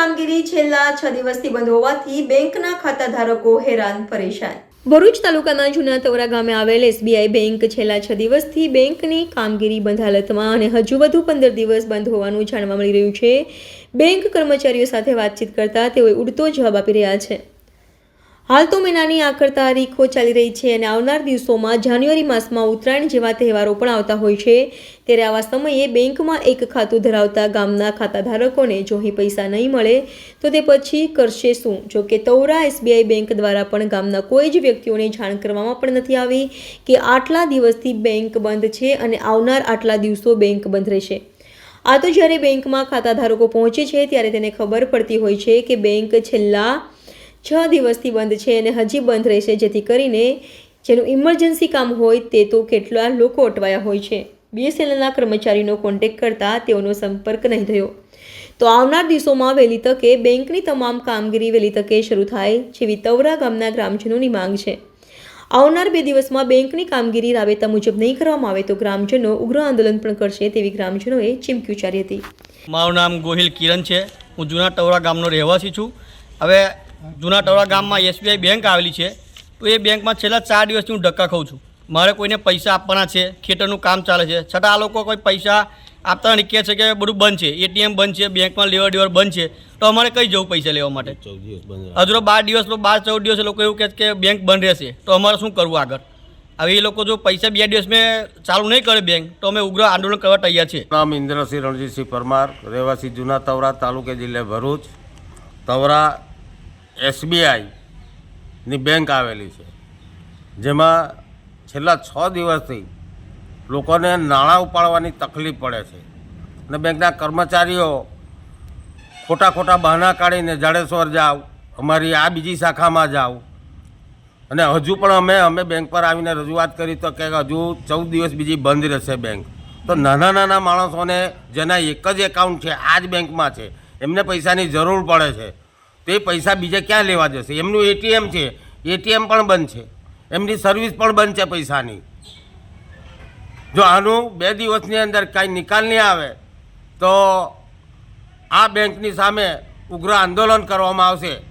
કામગીરી છેલ્લા છ દિવસથી બંધ હોવાથી બેંકના ખાતાધારકો હેરાન પરેશાન. ભરૂચ તાલુકાના જૂના તવરા ગામે આવેલ એસબીઆઈ બેંક છેલ્લા છ દિવસથી બેંકની કામગીરી બંધ હાલતમાં અને હજુ વધુ પંદર દિવસ બંધ હોવાનું જાણવા મળી રહ્યું છે. બેંક કર્મચારીઓ સાથે વાતચીત કરતા તેઓએ ઉડતો જવાબ આપી રહ્યા છે. હાલ તો મહિનાની આખર તારીખો ચાલી રહી છે અને આવનાર દિવસોમાં જાન્યુઆરી માસમાં ઉત્તરાયણ જેવા તહેવારો પણ આવતા હોય છે. ત્યારે આવા સમયે બેંકમાં એક ખાતું ધરાવતા ગામના ખાતાધારકોને જો અહીં પૈસા નહીં મળે, તો તે પછી કરશે શું? જો કે તૌરા એસબીઆઈ બેંક દ્વારા પણ ગામના કોઈ જ વ્યક્તિઓને જાણ કરવામાં પણ નથી આવી કે આટલા દિવસથી બેંક બંધ છે અને આવનાર આટલા દિવસો બેંક બંધ રહેશે. આ તો જ્યારે બેંકમાં ખાતાધારકો પહોંચે છે ત્યારે તેને ખબર પડતી હોય છે કે બેંક છેલ્લા છ દિવસથી બંધ છે અને હજી બંધ રહેશે, જેથી કરીને જેનું ઇમરજન્સી કામ હોય તે તો કેટલા લોકો અટવાયા હોય છે. બીએસએનએલના કર્મચારીનો કોન્ટેક કરતા તેઓનો સંપર્ક નહીં થયો. તો આવનાર દિવસોમાં વહેલી તકે બેંકની તમામ કામગીરી વહેલી તકે શરૂ થાય જેવી તવરા ગામના ગ્રામજનોની માંગ છે. આવનાર બે દિવસમાં બેંકની કામગીરી રાબેતા મુજબ નહીં કરવામાં આવે તો ગ્રામજનો ઉગ્ર આંદોલન પણ કરશે તેવી ગ્રામજનોએ ચીમકી ઉચ્ચારી હતી. મારું નામ ગોહિલ કિરણ છે. હું જૂના ટવરા ગામનો રહેવાસી છું. હવે જૂના ટોળા ગામમાં એસબીઆઈ બેંક આવેલી છે. તો એ બેંકમાં છેલ્લા ચાર દિવસથી હું ધક્કા ખાઉં છું. મારે કોઈને પૈસા આપવાના છે ખેતરનું કામ ચાલે છે. છતાં આ લોકો કોઈ પૈસા આપતા નહીં કહે છે કે બધું બંધ છે એટીએમ બંધ છે બેંકમાં લેવડ દેવડ બંધ છે. તો અમારે કઈ જવું પૈસા લેવા માટે? હજુ બાર દિવસ બાર ચૌદ દિવસ લોકો એવું કહે કે બેંક બંધ રહેશે. તો અમારે શું કરવું આગળ? હવે એ લોકો જો પૈસા બે દિવસ મેં ચાલુ નહીં કરે બેંક તો અમે ઉગ્ર આંદોલન કરવા તૈયાર છીએ નામ ઇન્દ્રસિંહ રણજીતસિંહ પરમાર રહેવાસી જૂના તવરા તાલુકે જિલ્લે ભરૂચ. તવરા એસબીઆઈની બેંક આવેલી છે. જેમાં છેલ્લા છ દિવસથી લોકોને નાણાં ઉપાડવાની તકલીફ પડે છે અને બેંકના કર્મચારીઓ ખોટા ખોટા બહાના કાઢીને જાડેશ્વર જાઓ અમારી આ બીજી શાખામાં જાઓ અને હજુ પણ અમે અમે બેંક પર આવીને રજૂઆત કરી તો કે હજુ ચૌદ દિવસ બીજી બંધ રહેશે બેંક. તો નાના નાના માણસોને જેના એક જ એકાઉન્ટ છે, આ જ બેંકમાં છે, એમને પૈસાની જરૂર પડે છે. તે પૈસા બીજે ક્યાં લેવા જશે? એમનું એટીએમ છે. એટીએમ પણ બંધ છે. એમની સર્વિસ પણ બંધ છે પૈસાની. જો આનું બે દિવસની અંદર કાંઈ નિકાલ નહીં આવે, તો આ બેંકની સામે ઉગ્ર આંદોલન કરવામાં આવશે.